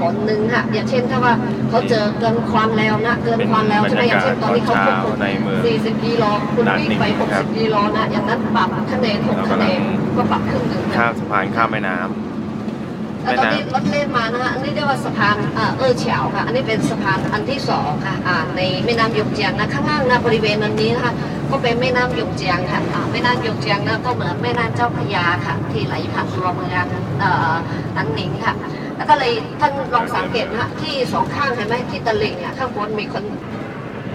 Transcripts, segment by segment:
ผลหนึ่งค่ะอย่างเช่นถ้าว่าเขาเจอเกินความเร็วนะเกินความเร็วใช่ไหมอย่างเช่นตอนนี้เขาควบคุมในเมือง40กิโลคุณด่านวิ่งไปหนึ่งครับ60กิโลนะอย่างนั้นปรับคะแนน6คะแนนก็ปรับครึ่งหนึ่งนะข้ามสะพานข้ามแม่น้ำแล้วตอนนี้รถเล่นมานะคะอันนี้เรียกว่าสะพานเอ่อเออเฉาวค่ะ อันนี้เป็นสะพานอันที่สองค่ะอ่าในแม่น้ำยกเจียงนะข้างล่างนะบริเวณนั้นนี้นะคะ ก็เป็นแม่น้ำยกเจียงค่ะอ่าแม่น้ำยกเจียงนะก็เหมือนแม่น้ำเจ้าพระยาค่ะ ที่ไหลผ่านตัวเมืองเอ่อนันหนิงค่ะ แล้วก็เลยท่านลองสังเกตนะคะที่สองข้างเห็นไหมที่ตลิ่งอะข้างบนมีคน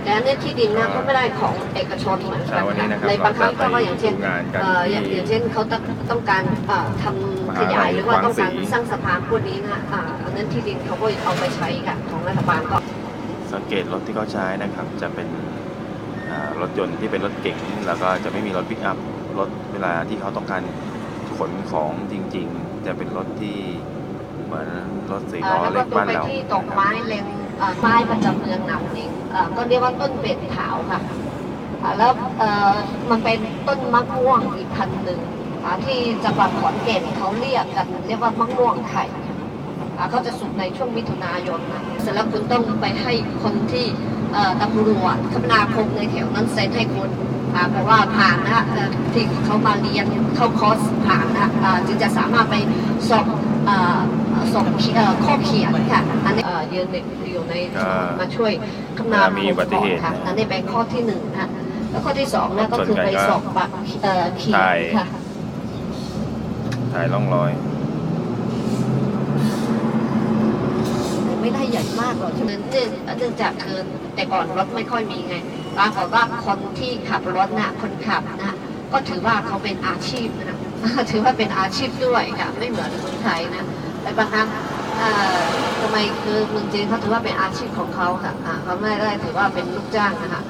แต่อันนี้ที่ดินนะก็ไม่ได้ของเอกชนเหมือนกัเช้านวันนี้นะครับในบางครั้งก็ว่าอย่างเช่นเราจะไปดูงานกันเอ่ออย่างที่อย่างเช่นเขาต้องต้องการเอ่อทำขยายหรือว่าต้องการสร้างสะพานพวกนี้นะอ่าอันนั้นที่ดินเขาก็เอาไปใช้ค่ะของรัฐบาลก็ สังเกตรถที่เขาใช้นะครับจะเป็นอ่า รถยนต์ที่เป็นรถเก๋งแล้วก็จะไม่มีรถปิกอัพรถเวลาที่เขาต้องการขนของจริง ๆ จะเป็นรถที่เหมือนรถสี่เอ่ล้ออแล้วเล็ก็ตัวบ้านไปเราที่ตกไม้เล็งไม้ประจำเมืองหนำนิงเอ่อก็เรียกว่าต้นเบ็ดขาวค่ะแล้วมันเป็นต้นมะม่วงอีกพันหนึ่งที่จังหวัดขอนแก่นเขาเรียกกันเรียกว่ามะม่วงไข่เขาจะสุกในช่วงมิถุนายนนะเสร็จแล้วคุณต้องไปให้คนที่ ตำรวจคมนาคมในแถวนั้นเซ็นให้คุณอ่าเพราะว่าผ่านนะเอ่อที่เขามาเรียนเข้าคอร์สผ่านนะอ่าจึงจะสามารถไปสอบเอ่อสอบเอ่อข้อเขียนค่ะอันนี้เอ่อยืนในอยู่ในอ่ามาช่วยคมนาคมมีอุบัติเหตุค่ะนะนั่นนี่เป็นข้อที่หนึ่งนะแล้วข้อที่สองนะก็คือไปสอบบัตรเอ่อเขียนถ่ายค่ะถ่ายร่องรอย ไม่ได้ใหญ่มากหรอกเนื่องเนื่องจากคือแต่ก่อนรถไม่ค่อยมีไงปรากฏว่าคนที่ขับรถน่ะคนขับนะก็ถือว่าเขาเป็นอาชีพนะถือว่าเป็นอาชีพด้วยค่ะไม่เหมือนคนไทยนะแต่บางครั้งทำไมคือเมืองจีนเขาถือว่าเป็นอาชีพของเขาค่ะเขาไม่ได้ถือว่าเป็นลูกจ้างนะคะ